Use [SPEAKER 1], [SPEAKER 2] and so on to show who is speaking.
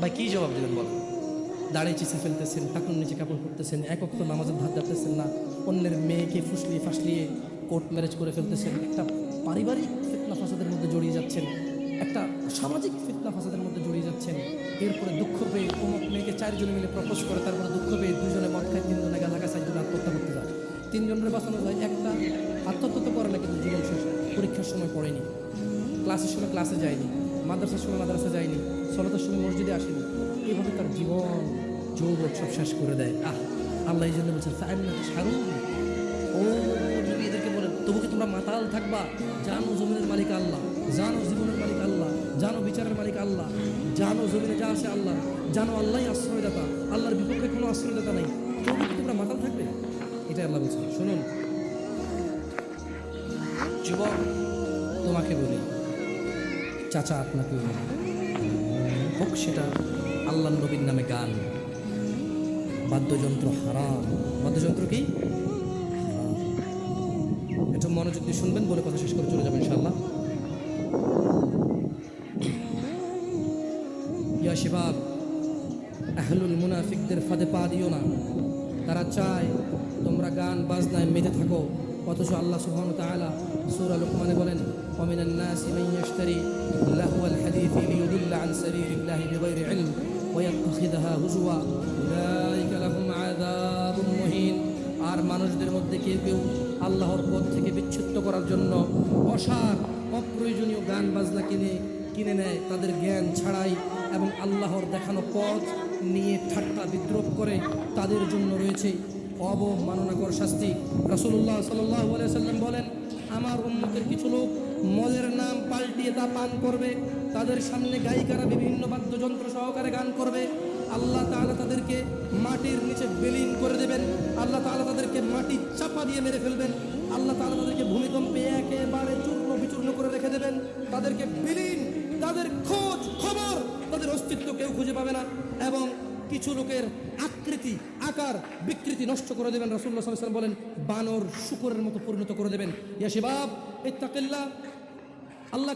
[SPEAKER 1] ভাই, কী জবাব দেবেন বলেন? দাঁড়িয়ে চিসে ফেলতেছেন টাকুর নিচে কাপড় করতেছেন এক অক্ত নামাজের ধার যাচ্তেছেন না, অন্যের মেয়েকে ফুসলিয়ে ফাসলিয়ে কোর্ট ম্যারেজ করে ফেলতেছেন। একটা পারিবারিক ফিতনা ফাসাদের মধ্যে জড়িয়ে যাচ্ছেন, একটা সামাজিক ফিতনা ফাসাদের মধ্যে জড়িয়ে যাচ্ছেন। এরপরে দুঃখ পেয়ে অমুক মেয়েকে চারজনে মিলে প্রপোজ করে, তারপরে দুঃখ পেয়ে দুজনে মদ খায়, তিনজনে খায় চারজনে আত্মহত্যা করতে যায়। তিনজনের বাঁচানো যায়, একটা আত্মহত্যা তো করে না, কিন্তু জীবন শেষ, পরীক্ষার সময় পড়েনি। ক্লাসের সময় ক্লাসে যায়নি, মাদ্রাসার সময় মাদ্রাসা যায়নি। সলাতের সময় মসজিদে আসেনি। এইভাবে তার জীবন, যৌবন সব শেষ করে দেয়। আহ, আল্লাহ এই জন্য বলছেন সারুন ও নবী এদেরকে বলেন তবু কি তোমরা মাতাল থাকবা? জানো জমিনের মালিক আল্লাহ। জানো জীবনের মালিক আল্লাহ। জানো বিচারের মালিক আল্লাহ। জানো জমিনে যা আছে আল্লাহ। জানো আল্লাহই আশ্রয়দাতা। আল্লাহর বিপক্ষে কোনো আশ্রয়দাতা নাই। তবু কি তোমরা মাতাল থাকবে? এটাই আল্লাহ বলছেন। শুনুন। যুবক, তোমাকে বলি, চাচা আপনাকে বলি সেটা আল্লাহ নবীর নামে গান। বাদ্যযন্ত্র হারাম। বাদ্যযন্ত্র কি? এটা মনোযোগ দিয়ে শুনবেন, বলে কথা শেষ করে চলে যাবেন ইনশাল্লাহ ইয়া শিবাব, আহলুল মুনাফিকদের ফাঁদে পা দিও না। তারা চায় তোমরা গান, বাজনায় মেতে থাকো। অথচ আল্লাহ সুবহানাহু ওয়া তাআলা সূরা লুকমানে বলেন ওয়ামিনান নাসি আন সাবিলিল্লাহি বিগাইরি ইলম ওয়া ইয়াত্তাখিযাহা হুজুয়া উলাইকা লাহুম আযাবুম মুহিন আর মানুষদের মধ্যে কেউ কেউ আল্লাহর পথ থেকে বিচ্ছুত করার জন্য অসার, অপ্রয়োজনীয় গান বাজনা কিনে কিনে নেয়। তাদের জ্ঞান ছাড়াই এবং আল্লাহর দেখানো পথ নিয়ে ঠাট্টা বিদ্রোপ করে তাদের জন্য রয়েছে অবমাননাকর শাস্তি। রাসূলুল্লাহ সাল্লাহ সাল্লাম বলেন আমার উম্মতের কিছু লোক মদের নাম পাল্টিয়ে তা পান করবে। তাদের সামনে গায়িকারা বিভিন্ন বাদ্যযন্ত্র সহকারে গান করবে। আল্লাহ তাআলা তাদেরকে মাটির নিচে বিলীন করে দেবেন। আল্লাহ তাআলা তাদেরকে মাটি চাপা দিয়ে মেরে ফেলবেন। আল্লাহ তাআলা তাদেরকে ভূমিকম্পে একেবারে চূর্ণ বিচূর্ণ করে রেখে দেবেন। তাদেরকে বিলীন, তাদের খোঁজ, খবর, তাদের অস্তিত্ব কেউ খুঁজে পাবে না। এবং কিছু লোকের আকৃতি, আকার, বিকৃতি নষ্ট করে দেবেন। রসুল্লাহ সাল্লাম বলেন, বানর শুকুরের মতো পরিণত করে দেবেন। ইয়াসিবাব এ আল্লাহ